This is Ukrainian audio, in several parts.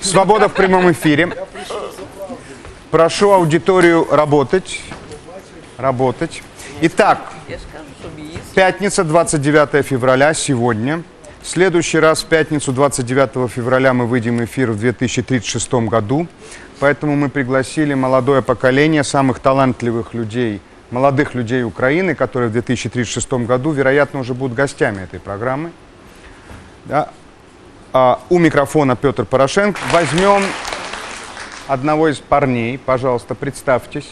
Свобода в прямом эфире. Прошу аудиторию работать. Работать. Итак, пятница, 29 февраля, сегодня. В следующий раз, в пятницу, 29 февраля, мы выйдем в эфир в 2036 году. Поэтому мы пригласили молодое поколение самых талантливых людей, молодых людей Украины, которые в 2036 году, вероятно, уже будут гостями этой программы. Да. А, у микрофона Петр Порошенко. Возьмем одного из парней. Пожалуйста, представьтесь.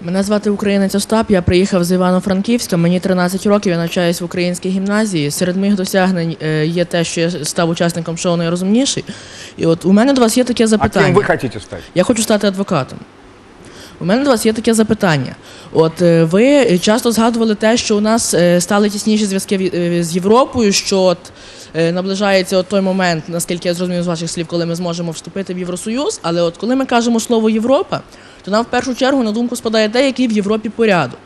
Мене звати Українець Остап. Я приїхав з Івано-Франківська. Мені 13 років. Я навчаюсь в українській гімназії. Серед моїх досягнень е, є те, що я став учасником шоу найрозумніший. І от у мене до вас є таке А кем запитання. вы хотите стать? Я хочу стати адвокатом. У мене до вас є таке запитання. От е, ви часто згадували те, що у нас е, стали тісніші зв'язки з Європою, що от наближається от той момент, наскільки я зрозумів з ваших слів, коли ми зможемо вступити в Євросоюз. Але от коли ми кажемо слово Європа, то нам в першу чергу на думку спадає те, який в Європі порядок.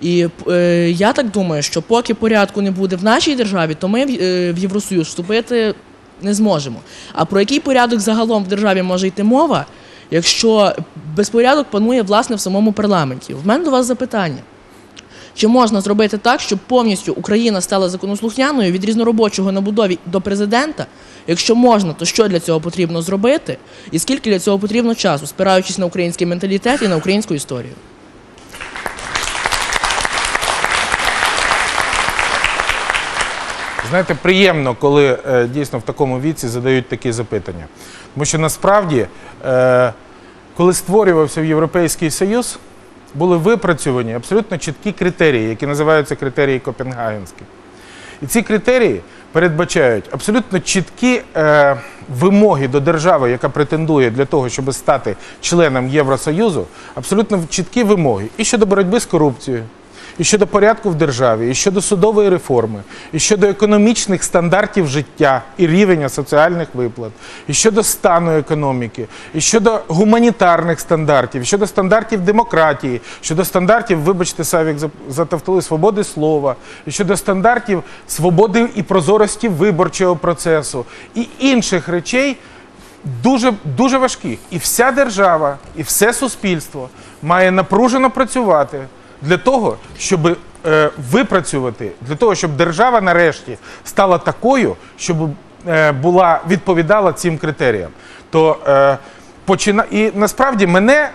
І е, я так думаю, що поки порядку не буде в нашій державі, то ми в, е, в Євросоюз вступити не зможемо. А про який порядок загалом в державі може йти мова, якщо безпорядок панує власне в самому парламенті? В мене до вас запитання. Чи можна зробити так, щоб повністю Україна стала законослухняною від різноробочого на будові до президента? Якщо можна, то що для цього потрібно зробити? І скільки для цього потрібно часу, спираючись на український менталітет і на українську історію? Знаєте, приємно, коли е, дійсно в такому віці задають такі запитання. Тому що насправді, е, коли створювався Європейський Союз, були випрацьовані абсолютно чіткі критерії, які називаються критерії Копенгагенські. І ці критерії передбачають абсолютно чіткі е, вимоги до держави, яка претендує для того, щоб стати членом Євросоюзу, абсолютно чіткі вимоги і щодо боротьби з корупцією, і щодо порядку в державі, і щодо судової реформи, і щодо економічних стандартів життя і рівня соціальних виплат, і щодо стану економіки, і щодо гуманітарних стандартів, і щодо стандартів демократії, щодо стандартів, вибачте, Савік за- свободи слова, і щодо стандартів свободи і прозорості виборчого процесу і інших речей дуже, дуже важких. І вся держава, і все суспільство має напружено працювати для того, щоб е, випрацювати, для того, щоб держава нарешті стала такою, щоб е, була відповідала цим критеріям. То е, почина... І насправді мене.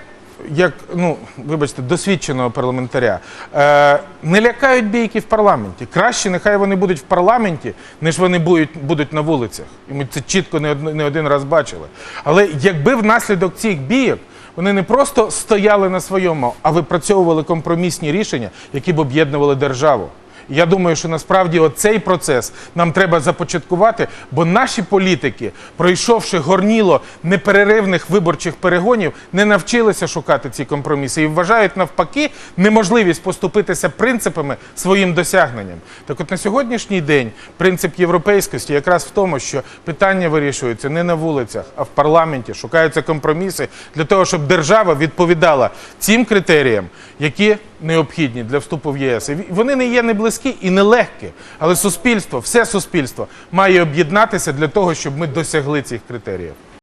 Як ну вибачте, досвідченого парламентаря е, не лякають бійки в парламенті. Краще нехай вони будуть в парламенті, ніж вони будуть, будуть на вулицях. І ми це чітко не, од, один раз бачили. Але якби внаслідок цих бійок вони не просто стояли на своєму, а випрацьовували компромісні рішення, які б об'єднували державу. Я думаю, що насправді оцей процес нам треба започаткувати, бо наші політики, пройшовши горніло непереривних виборчих перегонів, не навчилися шукати ці компроміси і вважають навпаки неможливість поступитися принципами своїм досягненням. Так от на сьогоднішній день принцип європейськості якраз в тому, що питання вирішуються не на вулицях, а в парламенті, шукаються компроміси для того, щоб держава відповідала цим критеріям, які необхідні для вступу в ЄС. І вони не є не близькі і не легкі, але суспільство, все суспільство має об'єднатися для того, щоб ми досягли цих критеріїв.